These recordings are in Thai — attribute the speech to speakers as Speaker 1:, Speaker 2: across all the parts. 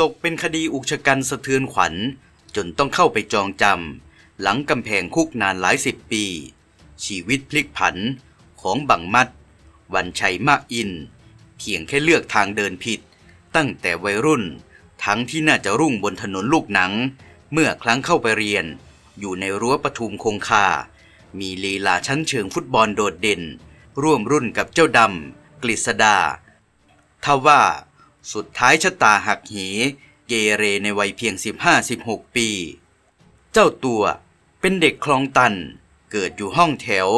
Speaker 1: ตกเป็นคดีอุกชะกันสะเทือนขวัญ จนต้องเข้าไปจองจำหลังกำแพงคุกนานหลายสิบปี ชีวิตพลิกผันของบังมัด วันชัยมากอิน เพียงแค่เลือกทางเดินผิด ตั้งแต่วัยรุ่นทั้งที่น่าจะรุ่งบนถนนลูกหนัง เมื่อครั้งเข้าไปเรียน อยู่ในรั้วปทุมคงคา มีลีลาชั้นเชิงฟุตบอลโดดเด่น ร่วมรุ่นกับเจ้าดำกฤษดาทว่า สุดท้ายชะตาหักเห เกเรในวัยเพียง 15-16 ปี เจ้าตัวเป็นเด็กคลองตัน เกิดอยู่ห้องแถว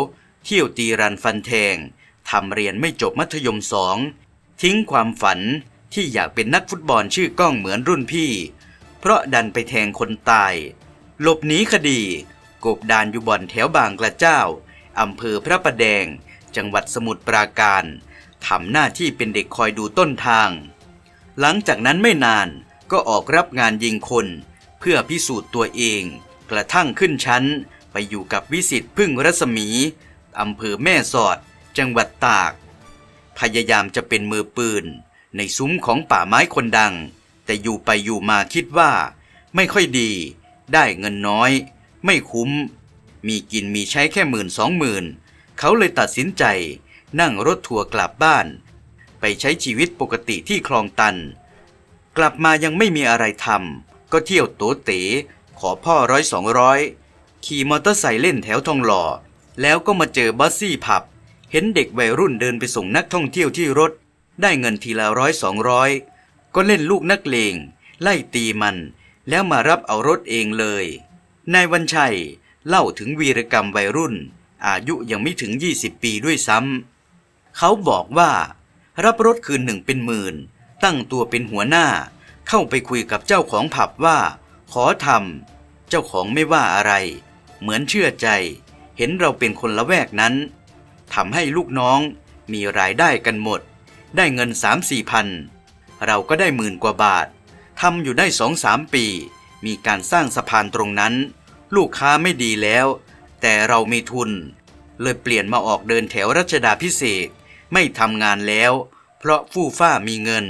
Speaker 1: เที่ยวตีรันฟันแทง ทำเรียนไม่จบมัธยมสอง ทิ้งความฝันที่อยากเป็นนักฟุตบอลชื่อก้องเหมือนรุ่นพี่ เพราะดันไปแทงคนตาย หลบหนีคดี กบดานอยู่บ่อนแถวบางกระเจ้า อำเภอพระประแดง จังหวัดสมุทรปราการ ทำหน้าที่เป็นเด็กคอยดูต้นทาง หลังจากนั้นไม่นานก็ออกรับงานยิงคน เพื่อพิสูจน์ตัวเอง กระทั่งขึ้นชั้นไปอยู่กับวิสิตพึ่งรัศมีอำเภอแม่สอด จังหวัดตาก พยายามจะเป็นมือปืน ในซุ้มของป่าไม้คนดัง แต่อยู่ไปอยู่มาคิดว่า ไม่ค่อยดี ได้เงินน้อย ไม่คุ้ม มีกินมีใช้แค่หมื่นสองหมื่นเขาเลยตัดสินใจ นั่งรถทัวร์กลับบ้าน ไปใช้ชีวิตปกติที่คลองตัน กลับมายังไม่มีอะไรทำก็เที่ยวโตเต๋ขอพ่อร้อยสองร้อยขี่มอเตอร์ไซค์เล่นแถวทองหล่อ แล้วก็มาเจอบัสซี่ผับ เห็นเด็กวัยรุ่นเดินไปส่งนักท่องเที่ยวที่รถ ได้เงินทีละร้อยสองร้อยก็เล่นลูกนักเลง ไล่ตีมัน แล้วมารับเอารถเองเลย นายวันชัยเล่าถึงวีรกรรมวัยรุ่น อายุยังไม่ถึง 20 ปีด้วยซ้ำเขาบอกว่า รับรถคืนหนึ่งเป็นหมื่น ตั้งตัวเป็นหัวหน้า เข้าไปคุยกับเจ้าของผับว่า ขอทำเจ้าของไม่ว่าอะไร เหมือนเชื่อใจ เห็นเราเป็นคนละแวกนั้นทำให้ลูกน้องมีรายได้กันหมด ได้เงินสามสี่พัน เราก็ได้หมื่นกว่าบาททำอยู่ได้สองสามปี มีการสร้างสะพานตรงนั้น ลูกค้าไม่ดีแล้ว แต่เรามีทุน เลยเปลี่ยนมาออกเดินแถวรัชดาพิเศษ ไม่ทำงานแล้ว เพราะฟู่ฟ้ามีเงิน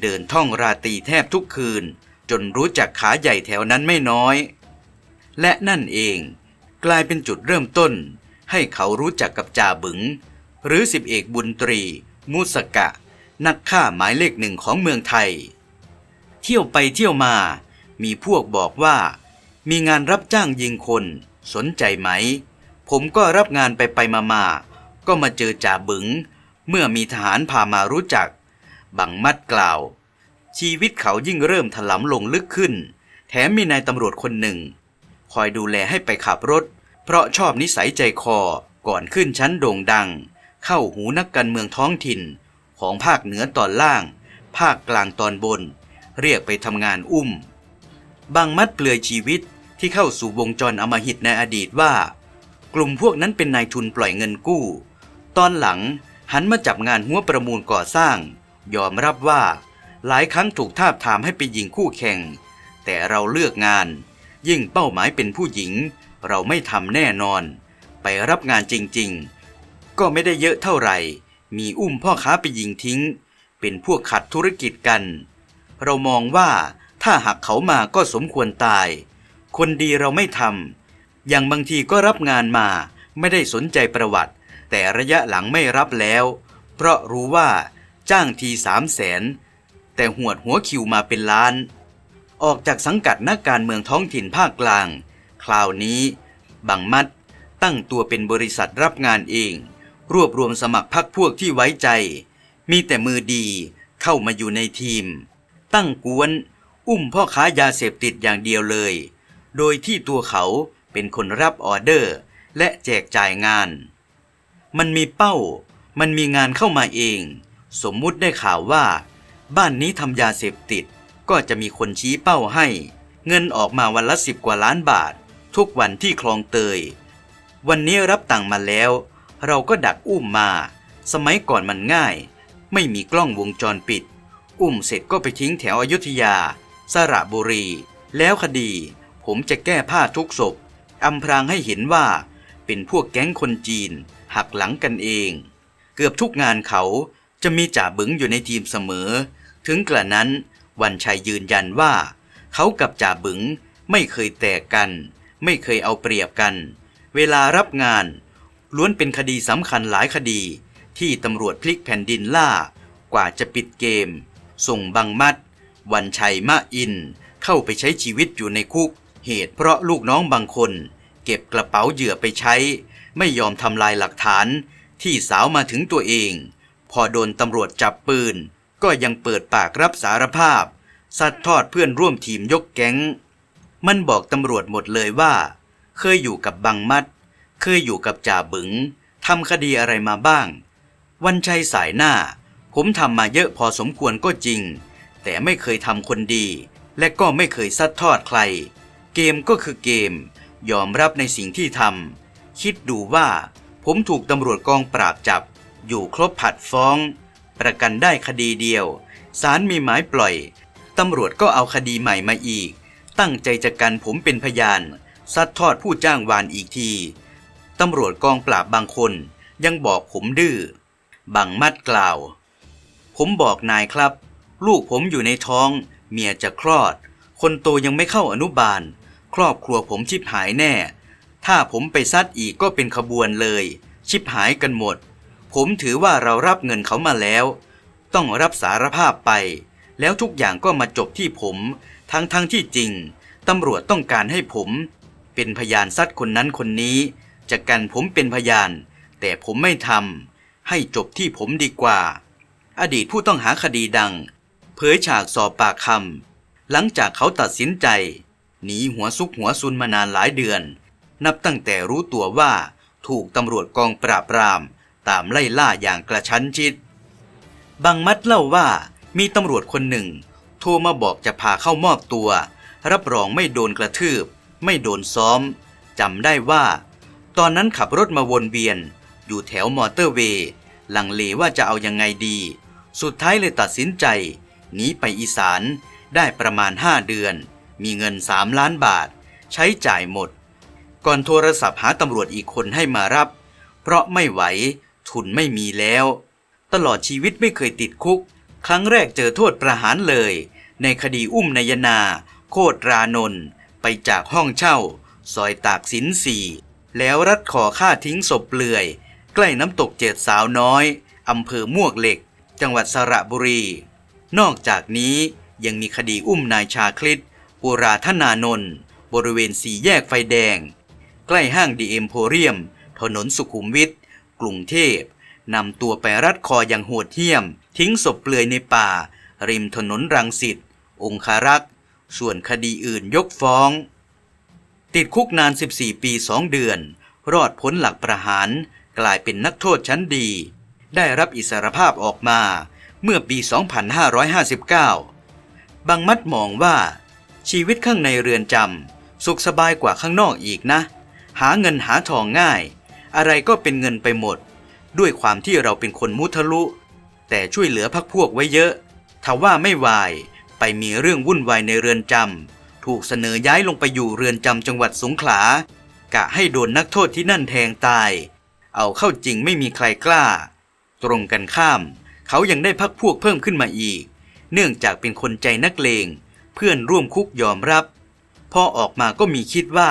Speaker 1: เดินท่องราตรีแทบทุกคืน จนรู้จักขาใหญ่แถวนั้นไม่น้อย และนั่นเองกลายเป็นจุดเริ่มต้น ให้เขารู้จักกับจ่าบึง หรือสิบเอกบุญตรี มุสกะ นักฆ่าหมายเลขหนึ่งของเมืองไทย เที่ยวไปเที่ยวมา มีพวกบอกว่า มีงานรับจ้างยิงคน สนใจไหม ผมก็รับงานไปไปมามาๆก็มาเจอจ่าบึง เมื่อมีทหารพามารู้จัก บังมัดกล่าว ชีวิตเขายิ่งเริ่มถลำลงลึกขึ้น แถมมีนายตำรวจคนหนึ่ง คอยดูแลให้ไปขับรถ เพราะชอบนิสัยใจคอก่อนขึ้นชั้นโด่งดัง เข้าหูนักการเมืองท้องถิ่น ของภาคเหนือตอนล่าง ภาคกลางตอนบน เรียกไปทำงานอุ้ม บางมัดเปลือยชีวิตที่เข้าสู่วงจรอมหิตในอดีตว่า กลุ่มพวกนั้นเป็นนายทุนปล่อยเงินกู้ ตอนหลัง หันมาจับงานหัวประมูลก่อสร้าง ยอมรับว่า หลายครั้งถูกทาบทามให้ไปยิงคู่แข่ง แต่เราเลือกงาน ยิ่งเป้าหมายเป็นผู้หญิง เราไม่ทำแน่นอน ไปรับงานจริงๆ ก็ไม่ได้เยอะเท่าไหร่ มีอุ้มพ่อค้าไปยิงทิ้ง เป็นพวกขัดธุรกิจกัน เรามองว่าถ้าหากเขามาก็สมควรตาย คนดีเราไม่ทำอย่างบางทีก็รับงานมาไม่ได้สนใจประวัติ แต่ระยะหลังไม่รับแล้ว เพราะรู้ว่าจ้างทีสามแสนแต่หวดหัวคิวมาเป็นล้าน ออกจากสังกัดนักการเมืองท้องถิ่นภาคกลาง คราวนี้ บังมัดตั้งตัวเป็นบริษัทรับงานเอง รวบรวมสมัครพักพวกที่ไว้ใจ มีแต่มือดีเข้ามาอยู่ในทีม ตั้งกวน อุ้มพ่อค้ายาเสพติดอย่างเดียวเลย โดยที่ตัวเขาเป็นคนรับออเดอร์ และแจกจ่ายงาน มันมีเป้า มันมีงานเข้ามาเอง สมมุติได้ข่าวว่า บ้านนี้ทำยาเสพติด ก็จะมีคนชี้เป้าให้ เงินออกมาวันละสิบกว่าล้านบาท ทุกวันที่คลองเตย วันนี้รับตังมาแล้ว เราก็ดักอุ้มมา สมัยก่อนมันง่าย ไม่มีกล้องวงจรปิด อุ้มเสร็จก็ไปทิ้งแถวอยุธยา สระบุรี แล้วคดี ผมจะแก้ผ้าทุกศพอำพรางให้เห็นว่า เป็นพวกแก๊งคนจีน หักหลังกันเอง เกือบทุกงานเขาจะมีจ่าบึงอยู่ในทีมเสมอ ถึงกระนั้นวันชัยยืนยันว่า เขากับจ่าบึงไม่เคยแตกกัน ไม่เคยเอาเปรียบกัน เวลารับงาน ล้วนเป็นคดีสำคัญหลายคดี ที่ตำรวจพลิกแผ่นดินล่ากว่าจะปิดเกม ส่งบังมัด วันชัยมะอิน เข้าไปใช้ชีวิตอยู่ในคุก เหตุเพราะลูกน้องบางคน เก็บกระเป๋าเหยื่อไปใช้ ไม่ยอมทำลายหลักฐานที่สาวมาถึงตัวเอง พอโดนตำรวจจับปืน ก็ยังเปิดปากรับสารภาพซัดทอดเพื่อนร่วมทีมยกแก๊ง มันบอกตำรวจหมดเลยว่า เคยอยู่กับบังมัด เคยอยู่กับจ่าบึงทำคดีอะไรมาบ้าง วันชัยสายหน้า ผมทำมาเยอะพอสมควรก็จริง แต่ไม่เคยทำคนดี และก็ไม่เคยซัดทอดใคร เกมก็คือเกม ยอมรับในสิ่งที่ทำ คิดดูว่า ผมถูกตำรวจกองปราบจับ อยู่ครบผัดฟ้อง ประกันได้คดีเดียวศาลมีหมายปล่อย ตำรวจก็เอาคดีใหม่มาอีก ตั้งใจจะกันผมเป็นพยาน ซัดทอดผู้จ้างวานอีกที ตำรวจกองปราบบางคนยังบอกผมดื้อ บังมัดกล่าว ผมบอกนายครับ ลูกผมอยู่ในท้อง เมียจะคลอด คนโตยังไม่เข้าอนุบาล ครอบครัวผมชิบหายแน่ ถ้าผมไปซัดอีกก็เป็นขบวนเลย ชิบหายกันหมด ผมถือว่าเรารับเงินเขามาแล้ว ต้องรับสารภาพไป แล้วทุกอย่างก็มาจบที่ผม ทั้งทั้งที่จริงตำรวจต้องการให้ผม เป็นพยานซัดคนนั้นคนนี้จะกันผมเป็นพยาน แต่ผมไม่ทำให้จบที่ผมดีกว่า อดีตผู้ต้องหาคดีดัง เผยฉากสอบปากคำหลังจากเขาตัดสินใจหนีหัวซุกหัวซุนมานานหลายเดือน นับตั้งแต่รู้ตัวว่าถูกตำรวจกองปราบปราม ตามไล่ล่าอย่างกระชั้นชิด บางมัดเล่าว่ามีตำรวจคนหนึ่ง โทรมาบอกจะพาเข้ามอบตัว รับรองไม่โดนกระทืบ ไม่โดนซ้อมจำได้ว่า ตอนนั้นขับรถมาวนเวียน อยู่แถวมอเตอร์เวย์ลังเลว่าจะเอายังไงดี สุดท้ายเลยตัดสินใจหนีไปอีสานได้ประมาณ 5 เดือน มีเงิน 3 ล้านบาท ใช้จ่ายหมด ก่อนโทรศัพท์หาตำรวจอีกคนให้มารับ เพราะไม่ไหว ทุนไม่มีแล้ว ตลอดชีวิตไม่เคยติดคุก ครั้งแรกเจอโทษประหารเลย ในคดีอุ้มนายนา โคตรานนท์ไปจากห้องเช่า ซอยตากสินสี่แล้วรัดคอฆ่าทิ้งศพเปลือย ใกล้น้ำตกเจ็ดสาวน้อยอำเภอมวกเหล็ก จังหวัดสระบุรี นอกจากนี้ยังมีคดีอุ้มนายชาคลิตปุราธนานนท์บริเวณสี่แยกไฟแดง ใกล้ห้างดีเอ็มโพเรียม ถนนสุขุมวิทกรุงเทพนำตัวไปรัดคออย่างโหดเหี้ยม ทิ้งศพเปลือยในป่า ริมถนนรังสิต องคารักษ์ ส่วนคดีอื่นยกฟ้อง ติดคุกนาน 14 ปี 2 เดือน รอดพ้นหลักประหาร กลายเป็นนักโทษชั้นดี ได้รับอิสรภาพออกมาเมื่อปี 2559 บางมัดมองว่าชีวิตข้างในเรือนจำสุขสบายกว่าข้างนอกอีกนะ หาเงินหาทองง่าย อะไรก็เป็นเงินไปหมด ด้วยความที่เราเป็นคนมุทะลุ แต่ช่วยเหลือพักพวกไว้เยอะทว่าไม่วาย ไปมีเรื่องวุ่นวายในเรือนจำถูกเสนอย้ายลงไปอยู่เรือนจำจังหวัดสงขลากะให้โดนนักโทษที่นั่นแทงตาย เอาเข้าจริงไม่มีใครกล้า ตรงกันข้าม เขายังได้พักพวกเพิ่มขึ้นมาอีก เนื่องจากเป็นคนใจนักเลง เพื่อนร่วมคุกยอมรับ พอออกมาก็มีคิดว่า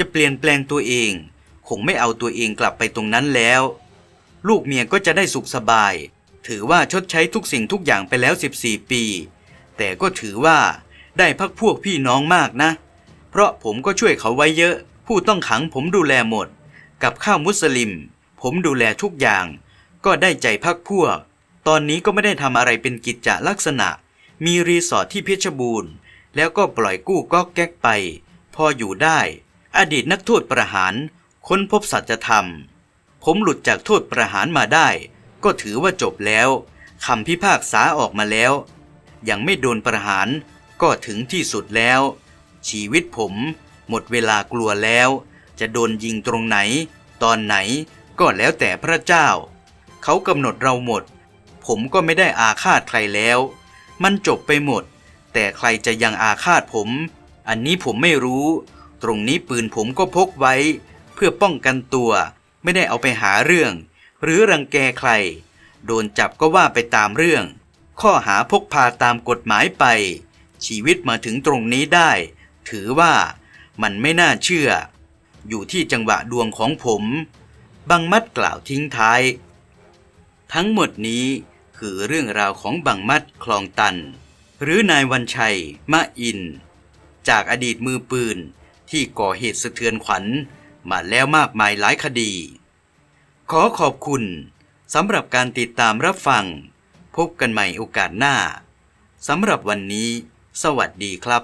Speaker 1: จะเปลี่ยนแปลงตัวเอง คงไม่เอาตัวเองกลับไปตรงนั้นแล้ว ลูกเมียก็จะได้สุขสบาย ถือว่าชดใช้ทุกสิ่งทุกอย่างไปแล้ว 14 ปี แต่ก็ถือว่าได้พักพวกพี่น้องมากนะ เพราะผมก็ช่วยเขาไว้เยอะ ผู้ต้องขังผมดูแลหมด กับข้าวมุสลิม ผมดูแลทุกอย่าง ก็ได้ใจพักพวก ตอนนี้ก็ไม่ได้ทำอะไรเป็นกิจจลักษณะ มีรีสอร์ทที่เพชรบูรณ์ แล้วก็ปล่อยกู้ก๊อกแก๊กไป พออยู่ได้ อดีตนักโทษประหารค้นพบสัจธรรม ผมหลุดจากโทษประหารมาได้ ก็ถือว่าจบแล้วคำพิพากษาออกมาแล้ว ยังไม่โดนประหารก็ถึงที่สุดแล้ว ชีวิตผมหมดเวลากลัวแล้ว จะโดนยิงตรงไหน ตอนไหนก็แล้วแต่พระเจ้า เขากำหนดเราหมด ผมก็ไม่ได้อาฆาตใครแล้ว มันจบไปหมด แต่ใครจะยังอาฆาตผม อันนี้ผมไม่รู้ ตรงนี้ปืนผมก็พกไว้ เพื่อป้องกันตัว ไม่ได้เอาไปหาเรื่อง หรือรังแกใคร โดนจับก็ว่าไปตามเรื่อง ข้อหาพกพาตามกฎหมายไป ชีวิตมาถึงตรงนี้ได้ ถือว่ามันไม่น่าเชื่อ อยู่ที่จังหวะดวงของผม บังมัดกล่าวทิ้งท้าย ทั้งหมดนี้คือเรื่องราวของบังมัดคลองตัน หรือนายวันชัยมะอิน จากอดีตมือปืน ที่ก่อเหตุสะเทือนขวัญมาแล้วมากมายหลายคดี ขอขอบคุณสำหรับการติดตามรับฟัง พบกันใหม่โอกาสหน้าสำหรับวันนี้ สวัสดีครับ